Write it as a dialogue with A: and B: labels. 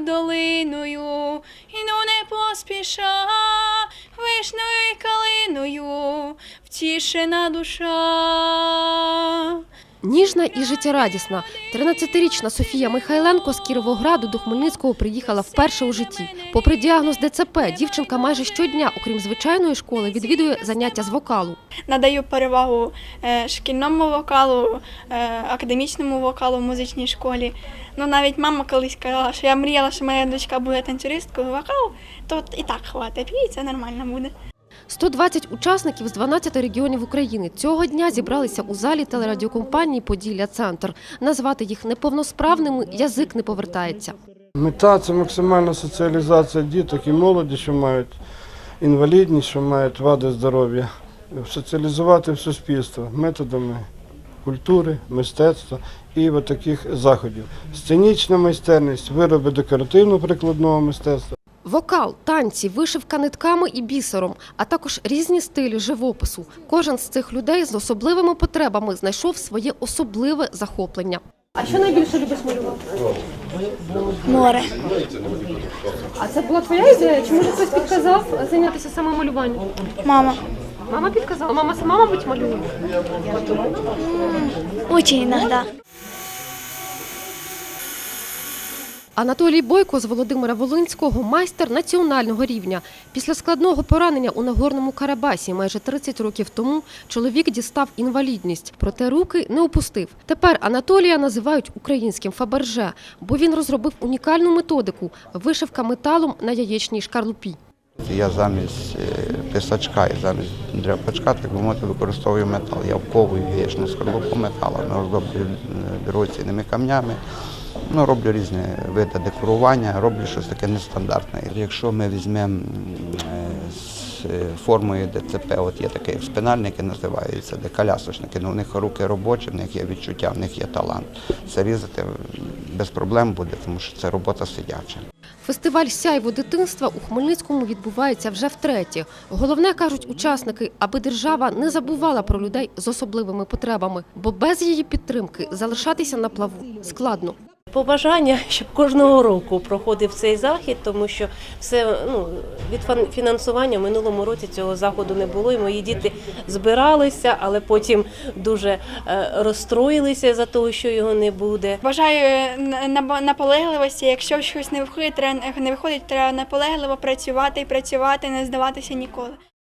A: долиною, іду не поспіша, вишною калиною, втішена душа.
B: Ніжна і життєрадісна. 13-річна Софія Михайленко з Кіровограду до Хмельницького приїхала вперше у житті. Попри діагноз ДЦП, дівчинка майже щодня, окрім звичайної школи, відвідує заняття з вокалу.
A: Надаю перевагу е, шкільному вокалу, е, академічному вокалу в музичній школі. Ну навіть мама колись казала, що я мріяла, що моя дочка буде танцюристкою вокалу, то і так хватить, і це нормально буде.
B: 120 учасників з 12 регіонів України цього дня зібралися у залі телерадіокомпанії Поділля Центр. Назвати їх неповносправними язик не повертається.
C: Мета це максимальна соціалізація діток і молоді, що мають інвалідність, що мають вади здоров'я, соціалізувати в суспільство методами культури, мистецтва і таких заходів. Сценічна майстерність, вироби декоративно-прикладного мистецтва.
B: Вокал, танці, вишивка нитками і бісером, а також різні стилі живопису. Кожен з цих людей з особливими потребами знайшов своє особливе захоплення. А що найбільше любиш малювати?
A: Море.
B: А це була твоя ідея? Чи може хтось підказав зайнятися саме малюванням?
A: Мама.
B: Мама підказала, мама сама, мабуть, малює.
A: Очень иногда.
B: Анатолій Бойко з Володимира Волинського майстер національного рівня. Після складного поранення у Нагорному Карабасі майже 30 років тому чоловік дістав інвалідність, проте руки не опустив. Тепер Анатолія називають українським Фаберже, бо він розробив унікальну методику вишивка металом на яєчній шкарлупі.
D: Я замість е, писачка і замість дряпачка, так би мовити, використовую метал. Я вковую яєчну скорлупу металами, оздоблюю е, дорогоцінними камнями. Ну, роблю різні види декорування, роблю щось таке нестандартне. Якщо ми візьмемо е, з формою ДЦП, от є такі спинальні, які називаються, де колясочники, ну, у них руки робочі, в них є відчуття, в них є талант. Це різати без проблем буде, тому що це робота сидяча.
B: Фестиваль Сяйво дитинства у Хмельницькому відбувається вже втретє. Головне кажуть учасники, аби держава не забувала про людей з особливими потребами, бо без її підтримки залишатися на плаву складно.
E: Побажання, щоб кожного року проходив цей захід, тому що все ну від фінансування минулому році цього заходу не було. І мої діти збиралися, але потім дуже е, розстроїлися за того, що його не буде.
A: Бажаю на- наполегливості. Якщо щось не виходить, треба не виходить, треба наполегливо працювати і працювати, не здаватися ніколи.